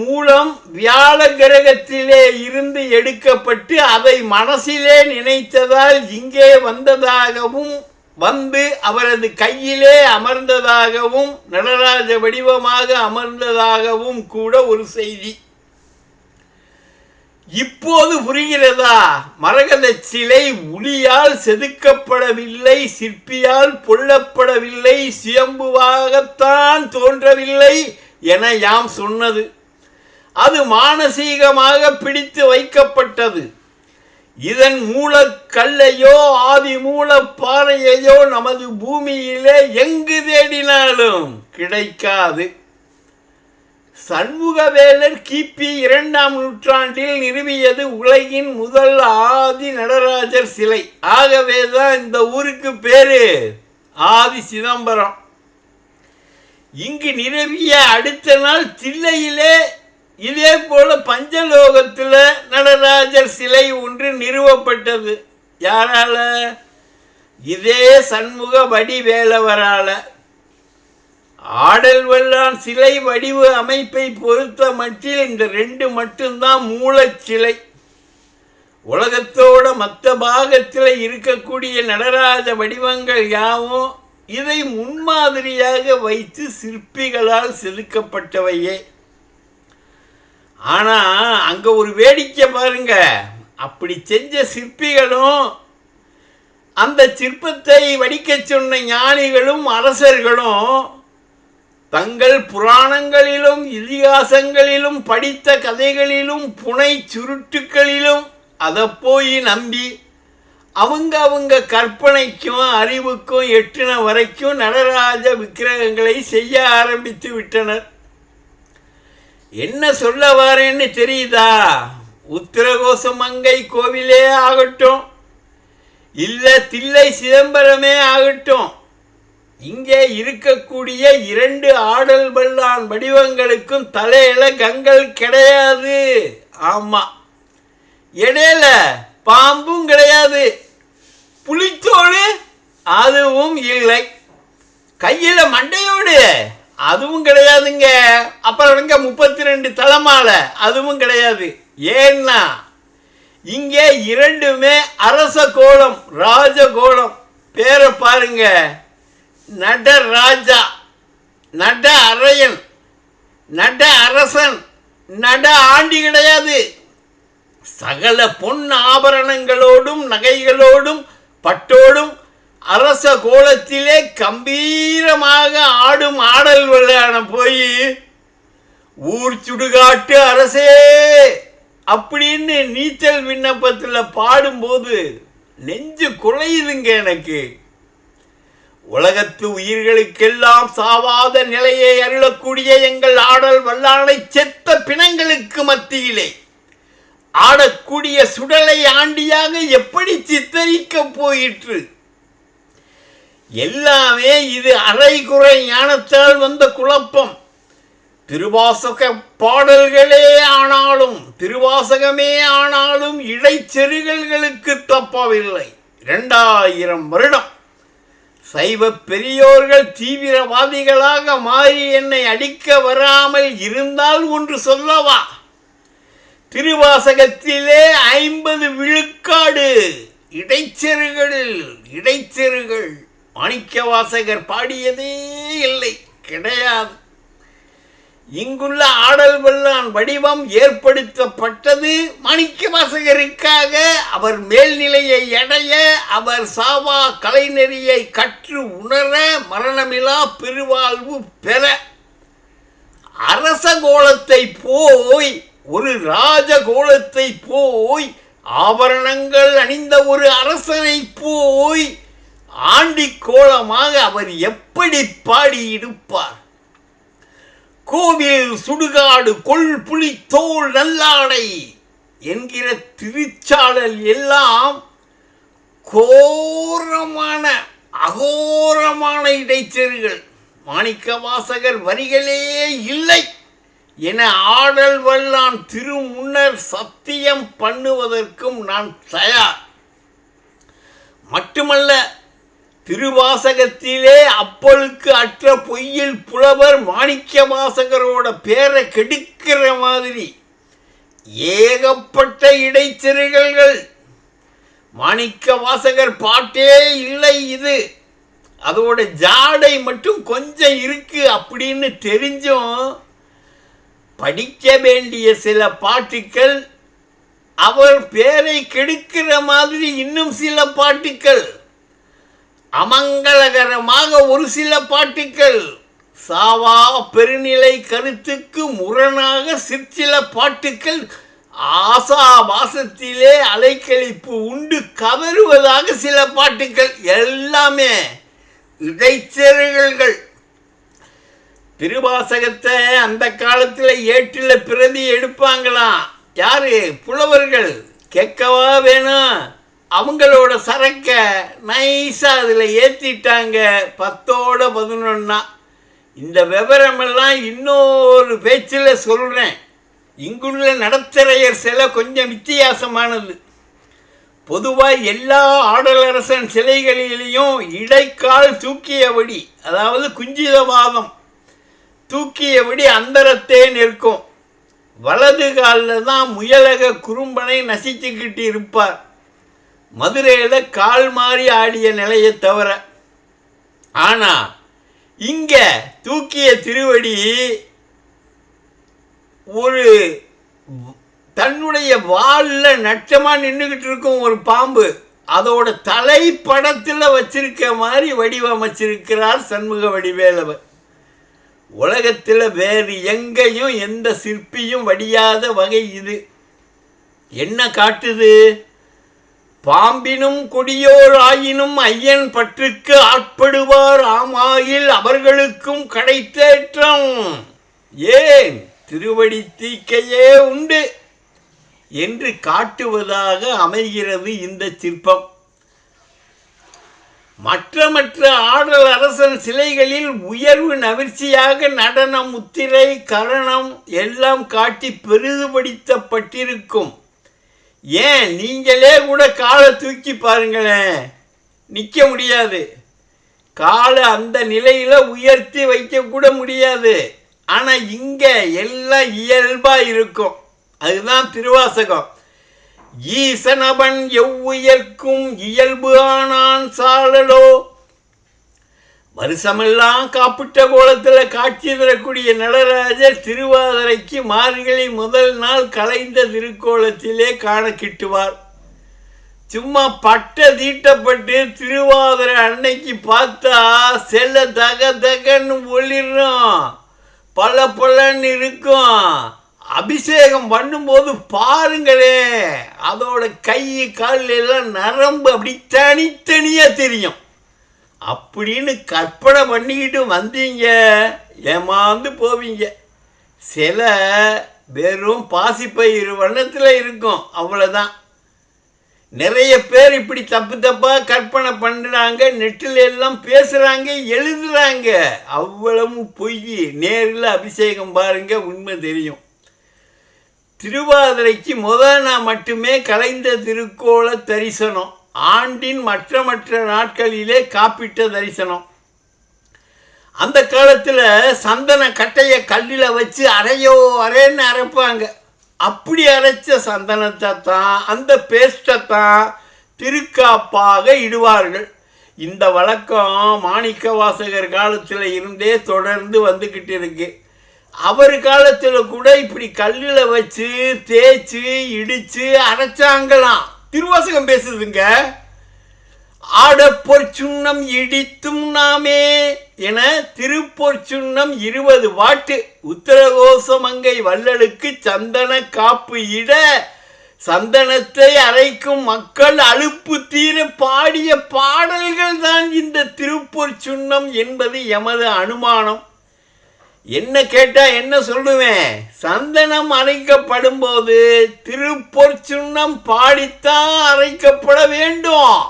மூலம் வியாழ கிரகத்திலே இருந்து எடுக்கப்பட்டு அதை மனசிலே நினைத்ததால் இங்கே வந்ததாகவும் வந்து அவரது கையிலே அமர்ந்ததாகவும் நடராஜ வடிவமாக அமர்ந்ததாகவும் கூட ஒரு செய்தி. இப்போது புரிகிறதா? மரகத சிலை உளியால் செதுக்கப்படவில்லை சிற்பியால் பொல்லப்படவில்லை சுயம்புவாகத்தான் தோன்றவில்லை என யாம் சொன்னது. அது மானசீகமாக பிடித்து வைக்கப்பட்டது. இதன் மூலக்கல்லையோ ஆதி மூல பாறையையோ நமது பூமியிலே எங்கு தேடினாலும் கிடைக்காது. சண்முகவேலர் கிபி இரண்டாம் நூற்றாண்டில் நிறுவியது உலகின் முதல் ஆதி நடராஜர் சிலை. ஆகவேதான் இந்த ஊருக்கு பேரு ஆதி சிதம்பரம். இங்கு நிறுவிய அடுத்த நாள் தில்லையிலே இதே போல பஞ்சலோகத்தில் நடராஜர் சிலை ஒன்று நிறுவப்பட்டது. யாரால? இதே சண்முக வடிவேலவரால. ஆடல் வல்லான் சிலை வடிவு அமைப்பை பொறுத்த மட்டில் இந்த ரெண்டு மட்டும்தான் மூலச் சிலை. உலகத்தோட மற்ற பாகத்தில் இருக்கக்கூடிய நடராஜ வடிவங்கள் யாவும் இதை முன்மாதிரியாக வைத்து சிற்பிகளால் செதுக்கப்பட்டவையே. ஆனால் அங்கே ஒரு வேடிக்கை பாருங்க. அப்படி செஞ்ச சிற்பிகளும் அந்த சிற்பத்தை வடிக்கச் சொன்ன ஞானிகளும் அரசர்களும் தங்கள் புராணங்களிலும் இதிகாசங்களிலும் படித்த கதைகளிலும் புனை சுருட்டுக்களிலும் அதை போய் நம்பி அவங்க அவங்க கற்பனைக்கும் அறிவுக்கும் எட்டின வரைக்கும் நடராஜ விக்கிரகங்களை செய்ய ஆரம்பித்து விட்டனர். என்ன சொல்ல வரேன்னு தெரியுதா? உத்திரகோச மங்கை கோவிலே ஆகட்டும். இல்லை தில்லை சிதம்பரமே ஆகட்டும். இங்கே இருக்கக்கூடிய இரண்டு ஆடல் வல்லான் வடிவங்களுக்கும் தலையில கங்கள் கிடையாது. ஆமா. இடையில பாம்பும் கிடையாது. புளித்தோடு அதுவும் இல்லை. கையில மண்டையோடு. அதுவும் கிடையாதுங்க. அப்புறம் இங்க முப்பத்தி ரெண்டு தலைமாலை? அதுவும் கிடையாது. ஏன்னா இங்கே இரண்டுமே அரச கோலம் ராஜ கோலம். பேரை பாருங்க. நடராஜா நட அரையன் நட அரசன் நட ஆண்டி கிடையாது. சகல பொன் ஆபரணங்களோடும் நகைகளோடும் பட்டோடும் அரச கோலத்திலே கம்பீரமாக ஆடும் ஆடல் விளையாட போய் ஊர் சுடுகாட்டு அரசே! அப்படின்னு நீச்சல் விண்ணப்பத்தில் பாடும்போது நெஞ்சு குறையுதுங்க எனக்கு. உலகத்து உயிர்களுக்கெல்லாம் சாவாத நிலையை அருளக்கூடிய எங்கள் ஆடல் வல்லானை செத்த பிணங்களுக்கு மத்தியிலே ஆடக்கூடிய சுடலை ஆண்டியாக எப்படி சித்தரிக்க போயிற்று? எல்லாமே இது அரைகுறை ஞானத்தால் வந்த குழப்பம். திருவாசக பாடல்களே ஆனாலும் திருவாசகமே ஆனாலும் இடைச்செருகல்களுக்கு தப்பவில்லை. இரண்டாயிரம் வருடம். சைவ பெரியோர்கள் தீவிரவாதிகளாக மாறி என்னை அடிக்க வராமல் இருந்தால் ஒன்று சொல்லவா? திருவாசகத்திலே ஐம்பது விழுக்காடு இடைச்செருகளில் இடைச்செருகள். மாணிக்கவாசகர் பாடியதே இல்லை. கிடையாது. இங்குள்ள ஆடல் வெள்ளான் வடிவம் ஏற்படுத்தப்பட்டது மாணிக்கவாசகருக்காக. அவர் மேல்நிலையை அடைய அவர் சாவா கலைநெறியை கற்று உணர மரணமிலா பெருவாழ்வு பெற. அரச கோலத்தை போய் ஒரு ராஜ கோலத்தை போய் ஆபரணங்கள் அணிந்த ஒரு அரசனை போய் ஆண்டி கோலமாக அவர் எப்படி பாடியிருப்பார்? கோவில் சுடுகாடு கொள் புலி தோல் நல்லாடை என்கிற திருச்சாடல் எல்லாம் கோரமான அகோரமான இடைச்செருகள். மாணிக்க வாசகர் வரிகளே இல்லை என ஆடல் வல்லான் திருமுன்னர் சத்தியம் பண்ணுவதற்கும் நான் தயார். மட்டுமல்ல திருவாசகத்திலே அப்பொழுக்கு அற்ற பொய்யில் புலவர் மாணிக்க வாசகரோட பேரை கெடுக்கிற மாதிரி ஏகப்பட்ட இடைச்செருகல்கள் மாணிக்க வாசகர் பாட்டே இல்லை இது. அதோட ஜாடை மட்டும் கொஞ்சம் இருக்கு அப்படின்னு தெரிஞ்சும் படிக்க வேண்டிய சில பாட்டுக்கள் அவர் பேரை கெடுக்கிற மாதிரி இன்னும் சில பாட்டுக்கள். அமங்கலகரமாக ஒரு சில பாட்டுக்கள். சாவா பெருநிலை கருத்துக்கு முரணாக சிற்சில பாட்டுக்கள் ஆசா வாசத்திலே அலைக்கழிப்பு உண்டு கவருவதாக சில பாட்டுக்கள் எல்லாமே இடைச்செருகல்கள். திருவாசகத்தை அந்த காலத்தில் ஏற்றில் பிரதி எடுப்பாங்களாம் யாரு? புலவர்கள். கேட்கவா வேணும் அவங்களோட சரக்கை நைஸாக அதில் ஏற்றிட்டாங்க பத்தோட பதினொன்னா. இந்த விவரமெல்லாம் இன்னொரு பேச்சில் சொல்கிறேன் இங்குள்ள நடத்தரையர் சிலை கொஞ்சம் வித்தியாசமானது. பொதுவாக எல்லா ஆடலரசன் சிலைகளிலேயும் இடைக்கால் தூக்கியபடி அதாவது குஞ்சிதவாதம் தூக்கியபடி அந்தரத்தே நிற்கும். வலது காலில் தான் முயலக குறும்பனை நசிச்சுக்கிட்டு இருப்பார். மதுரையில் கால் மாறி ஆடிய நிலையை தவிர ஆனால் இங்கே தூக்கிய திருவடி ஒரு தன்னுடைய வாலில் நட்டமாக நின்றுக்கிட்டு இருக்கும் ஒரு பாம்பு. அதோட தலைப்படத்தில் வச்சிருக்க மாதிரி வடிவமைச்சிருக்கிறார் சண்முக வடிவேலவர். உலகத்தில் வேறு எங்கேயும் எந்த சிற்பியும் வடியாத வகை இது. என்ன காட்டுது? பாம்பினும் கொடியோர் ஆயினும் ஐயன் பற்றுக்கு ஆட்படுவார். ஆமாயில் அவர்களுக்கும் கடைத்தேற்றம். ஏன்? திருவடி தீக்கையே உண்டு என்று காட்டுவதாக அமைகிறது இந்த சிற்பம். மற்ற மற்ற ஆடல் அரசன் சிலைகளில் உயர்வு நவிர்ச்சியாக நடனம் முத்திரை கரணம் எல்லாம் காட்டி பெரிதுபடுத்தப்பட்டிருக்கும். ஏன் நீங்களே கூட காலை தூக்கி பாருங்களேன். நிற்க முடியாது. காலை அந்த நிலையில் உயர்த்தி வைக்க கூட முடியாது. ஆனால் இங்கே எல்லாம் இயல்பாக இருக்கும். அதுதான் திருவாசகம். ஈசனவன் எவ்வுயர்க்கும் இயல்பு ஆனான் சாழலோ வருஷமெல்லாம் காப்பிட்ட கோலத்தில் காட்சி தரக்கூடிய நடராஜர் திருவாதிரைக்கு மார்கழி முதல் நாள் கலைந்த திருக்கோலத்திலே காண கிட்டுவார். சும்மா பட்டை தீட்டப்பட்டு திருவாதிரை அன்னைக்கு பார்த்தா செல்ல தக தகன்னு ஒளிரும் பல பலன்னு இருக்கும். அபிஷேகம் பண்ணும்போது பாருங்களே அதோட கை கால் எல்லாம் நரம்பு அப்படி தனித்தனியாக தெரியும். அப்படின்னு கற்பனை பண்ணிக்கிட்டு வந்தீங்க. ஏமாந்து போவீங்க. சில வெறும் பாசிப்பயிறு வண்ணத்தில் இருக்கும். அவ்வளோதான் நிறைய பேர் இப்படி தப்பு தப்பாக கற்பனை பண்ணுறாங்க நெட்டில் எல்லாம் பேசுகிறாங்க எழுதுறாங்க. அவ்வளவும் பொய். நேரில் அபிஷேகம் பாருங்க உண்மை தெரியும். திருவாதிரைக்கு முதல் நான் மட்டுமே கலைந்த திருக்கோள தரிசனம் ஆண்டின் மற்ற மற்ற நாட்களிலே காப்பிட்ட தரிசனம். அந்த காலத்தில் சந்தன கட்டையை கல்லில் வச்சு அரையோ அரைன்னு அரைப்பாங்க. அப்படி அரைச்ச சந்தனத்தை தான் அந்த பேஸ்ட்டை தான் திருக்காப்பாக இடுவார்கள். இந்த வழக்கம் மாணிக்க வாசகர் காலத்தில் இருந்தே தொடர்ந்து வந்துக்கிட்டு இருக்கு. அவர் காலத்தில் கூட இப்படி கல்லில் வச்சு தேய்ச்சி இடித்து அரைச்சாங்களாம். திருவாசகம் பேசுதுங்க. ஆடப்பொற்சுண்ணம் இடித்தும் நாமே என திருப்பொற்சுண்ணம் இருபது வாட்டு. உத்தரகோசமங்கை வள்ளலுக்கு சந்தன காப்பு இட. சந்தனத்தை அரைக்கும் மக்கள் அழுப்பு தீர பாடிய பாடல்கள் தான் இந்த திருப்பொற்சுண்ணம் என்பது எமது அனுமானம். என்ன கேட்டா என்ன சொல்லுவேன்? சந்தனம் அரைக்கப்படும் போது திருப்பொற்சுண்ணம் பாடித்தான் அரைக்கப்பட வேண்டும்.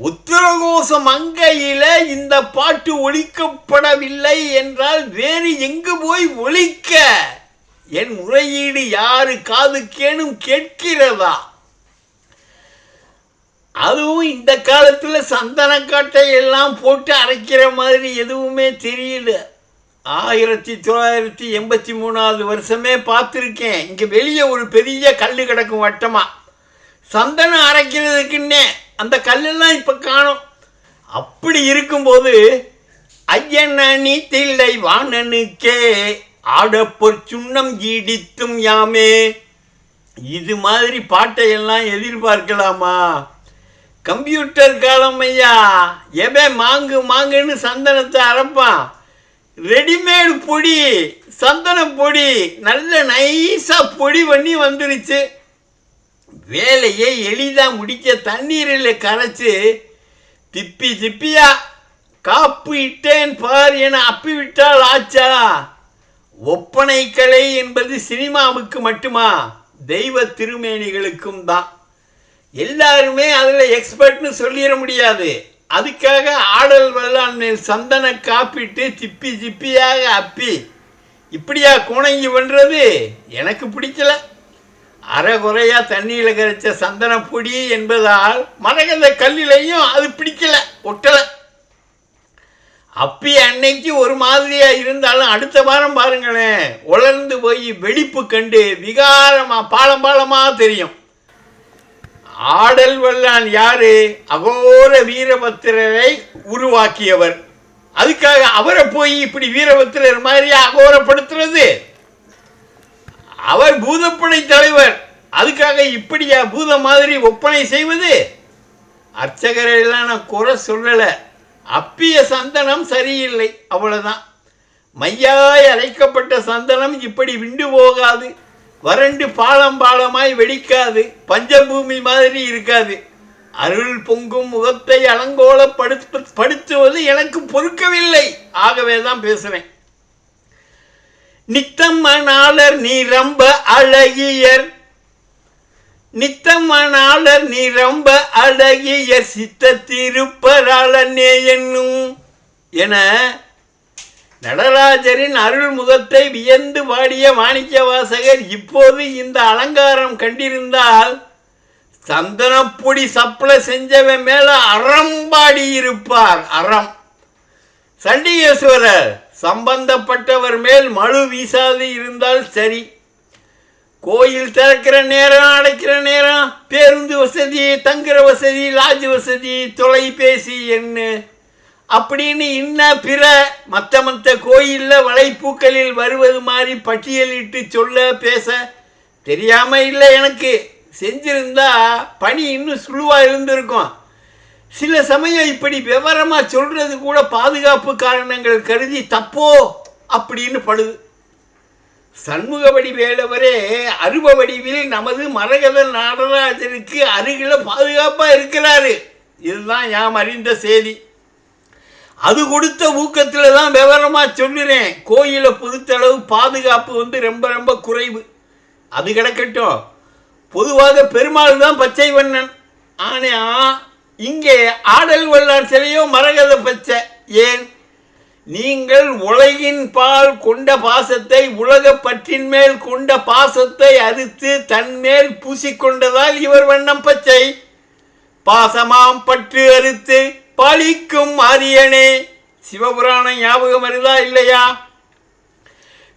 உத்தரகோசம் அங்கையில இந்த பாட்டு ஒழிக்கப்படவில்லை என்றால் வேறு எங்கு போய் ஒழிக்க? என் முறையீடு யாரு காதுக்கேனும் கேட்கிறதா? அதுவும் இந்த காலத்தில் சந்தனக்காட்டை எல்லாம் போட்டு அரைக்கிற மாதிரி எதுவுமே தெரியல. ஆயிரத்தி தொள்ளாயிரத்தி எண்பத்தி மூணாவது வருஷமே பார்த்துருக்கேன். இங்கே வெளியே ஒரு பெரிய கல் கிடக்கும் வட்டமாக சந்தனம் அரைக்கிறதுக்குன்னே அந்த கல்லெல்லாம் இப்போ காணும். அப்படி இருக்கும்போது ஐயனி தில்லை வாணனுக்கே ஆடப்பொற் சுண்ணம் ஈடித்தும் யாமே. இது மாதிரி பாட்டையெல்லாம் எதிர்பார்க்கலாமா? கம்ப்யூட்டர் காலம் ஐயா எவன் மாங்கு மாங்குன்னு சந்தனத்தை அரைப்பான். ரெடிமேடு பொடி சந்தன பொடி நல்ல நைஸாக பொடி பண்ணி வந்துருச்சு. வேலையை எளிதாக முடிக்க தண்ணீரில் கரைச்சி திப்பி திப்பியா காப்பு இட்டேன் பார் என அப்பி விட்டால் ஆச்சா? ஒப்பனை கலை என்பது சினிமாவுக்கு மட்டுமா? தெய்வ திருமேனிகளுக்கும் தான். எல்லாருமே அதில் எக்ஸ்பர்ட்னு சொல்லிட முடியாது. அதுக்காக ஆடல் வல்லான் சந்தன காப்பிட்டு சிப்பி சிப்பியாக அப்பி. இப்படியா கோணங்கி பண்ணுறது எனக்கு பிடிக்கல. அரைகுறையா தண்ணியில் கரைச்ச சந்தன பொடி என்பதால் மரகத கல்லிலையும் அது பிடிக்கல ஒட்டலை. அப்பி அன்னைக்கு ஒரு மாதிரியா இருந்தாலும் அடுத்த வாரம் பாருங்களேன். உலர்ந்து போய் வெடிப்பு கண்டு விகாரமா பாலம் பாலமாக தெரியும். ஆடல் வல்லான் யாரு? அகோர வீரபத்திரரை உருவாக்கியவர். அதுக்காக அவரை போய் இப்படி வீரபத்திரர் மாதிரி அகோரப்படுத்துறது? அவர் பூதப்படை தலைவர். அதுக்காக இப்படியா பூத மாதிரி ஒப்பனை செய்வது? அர்ச்சகரை எல்லாம் நான் குறை சொல்லலை. அப்பிய சந்தனம் சரியில்லை. அவ்வளவுதான். மையாய் அரைக்கப்பட்ட சந்தனம் இப்படி விண்டு போகாது. வறண்டு பாலம் பாலமாய் வெடிக்காது பஞ்சபூமி மாதிரி இருக்காது. அருள் பொங்கும் முகத்தை அலங்கோலப்படுத்து படுத்துவது எனக்கு பொறுக்கவில்லை. ஆகவே தான் பேசுவேன் நித்தம்மனாளர் நீ ரொம்ப அழகியர். நித்தம்மனாளர் நீ ரொம்ப அழகியர் சித்த திருப்பராளனே என்னும் என நடராஜரின் அருள் முகத்தை வியந்து பாடிய மாணிக்க வாசகர் இப்போது இந்த அலங்காரம் கண்டிருந்தால் சந்தனப்பொடி சப்ளை செஞ்சவன் மேல அறம்பாடி இருப்பார் அறம். சண்டிகேஸ்வரர் சம்பந்தப்பட்டவர் மேல் மழு வீசாது இருந்தால் சரி. கோயில் திறக்கிற நேரம் அடைக்கிற நேரம் பேருந்து வசதி தங்குற வசதி லாட்ஜ் வசதி தொலைபேசி என்ன அப்படின்னு இன்ன பிற மற்ற மற்ற கோயிலில் வலைப்பூக்களில் வருவது மாதிரி பட்டியலிட்டு சொல்ல பேச தெரியாமல் இல்லை எனக்கு. செஞ்சிருந்தா பணி இன்னும் சுழுவாக இருந்திருக்கும். சில சமயம் இப்படி விவரமாக சொல்கிறது கூட பாதுகாப்பு காரணங்கள் கருதி தப்போ அப்படின்னு படுது. சண்முக வடிவேலவரே அருவ வடிவில் நமது மரகத நடராஜருக்கு அருகில் பாதுகாப்பாக இருக்கிறாரு. இதுதான் யாம் அறிந்த செய்தி. அது கொடுத்த ஊக்கத்தில் தான் விவரமாக சொல்லுறேன். கோயிலை பொறுத்தளவு பாதுகாப்பு வந்து ரொம்ப ரொம்ப குறைவு. அது கிடக்கட்டும். பொதுவாக பெருமாள் தான் பச்சை வண்ணன். ஆனால் இங்கே ஆடல் வல்லார் சிலையோ மரகத பச்சை. ஏன்? நீங்கள் உலகின் பால் கொண்ட பாசத்தை உலக பற்றின் மேல் கொண்ட பாசத்தை அறுத்து தன்மேல் பூசிக்கொண்டதால் இவர் வண்ணம் பச்சை. பாசமாம் பற்று அறுத்து பழிக்கும் ஆரியனே சிவபுராணம் ஞாபகம் வருதா இல்லையா?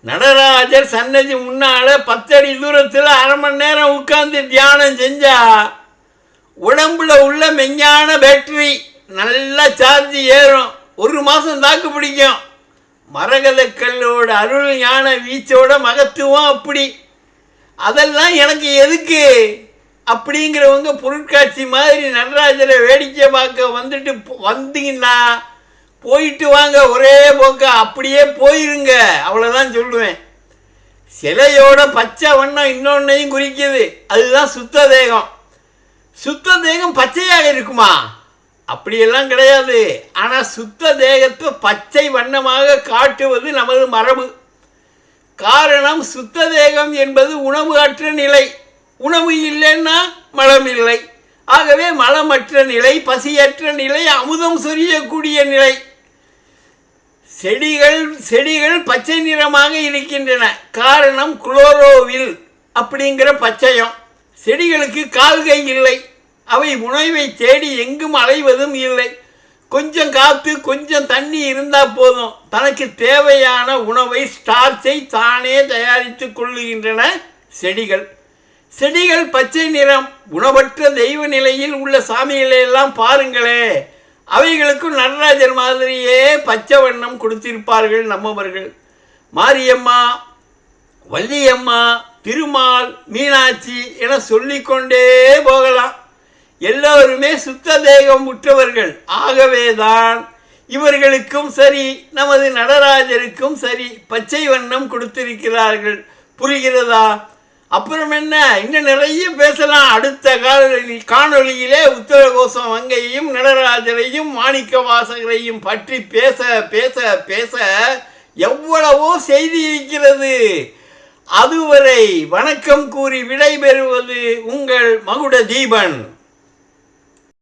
நடராஜர் சன்னதி முன்னால பத்தடி தூரத்தில் அரை மணி நேரம் உட்கார்ந்து தியானம் செஞ்சா உடம்புல உள்ள மெஞ்ஞான பேட்டரி நல்லா சார்ஜ் ஏறும். ஒரு மாதம் தாக்கு பிடிக்கும். மரகதக்கல்லோட அருள் ஞான வீச்சோட மகத்துவம் அப்படி. அதெல்லாம் எனக்கு எதுக்கு? அப்படிங்கிறவங்க பொருட்காட்சி மாதிரி நடராஜரை வேடிக்கை பார்க்க வந்துட்டு வந்தீங்கன்னா போயிட்டு வாங்க ஒரே போக்க அப்படியே போயிருங்க. அவ்வளோதான் சொல்லுவேன். சிலையோட பச்சை வண்ணம் இன்னொன்னையும் குறிக்கிது. அதுதான் சுத்த தேகம். சுத்த தேகம் பச்சையாக இருக்குமா? அப்படியெல்லாம் கிடையாது. ஆனால் சுத்த தேகத்தை பச்சை வண்ணமாக காட்டுவது நமது மரபு. காரணம் சுத்த தேகம் என்பது உணவு அற்ற நிலை. உணவு இல்லைன்னா மலம் இல்லை ஆகவே மலமற்ற நிலை பசியற்ற நிலை அமுதம் சொரியக்கூடிய நிலை. செடிகள் செடிகள் பச்சை நிறமாக இருக்கின்றன. காரணம் குளோரோவில் அப்படிங்கிற பச்சையம். செடிகளுக்கு கால்கை இல்லை. அவை உணவை தேடி எங்கும் அலைவதும் இல்லை. கொஞ்சம் காத்து கொஞ்சம் தண்ணி இருந்தால் போதும். தனக்கு தேவையான உணவை ஸ்டார்ச்சை தானே தயாரித்து கொள்ளுகின்றன செடிகள். செடிகள் பச்சை நிறம் உணவற்ற தெய்வ நிலையில் உள்ள சாமிகளை எல்லாம் பாருங்களே. அவைகளுக்கும் நடராஜர் மாதிரியே பச்சை வண்ணம் கொடுத்திருப்பார்கள் நம்மவர்கள். மாரியம்மா வள்ளியம்மா திருமால் மீனாட்சி என சொல்லிக்கொண்டே போகலாம். எல்லோருமே சுத்த தேகம் உற்றவர்கள். ஆகவேதான் இவர்களுக்கும் சரி நமது நடராஜருக்கும் சரி பச்சை வண்ணம் கொடுத்திருக்கிறார்கள். புரிகிறதா? அப்புறம் என்ன? இன்னும் நிறைய பேசலாம். அடுத்த கால காணொலியிலே உத்தரகோசம் வங்கையும் நடராஜரையும் மாணிக்க வாசகரையும் பற்றி பேச பேச பேச எவ்வளவோ செய்தி இருக்கிறது. அதுவரை வணக்கம் கூறி விடைபெறுவது உங்கள் மகுட தீபன்.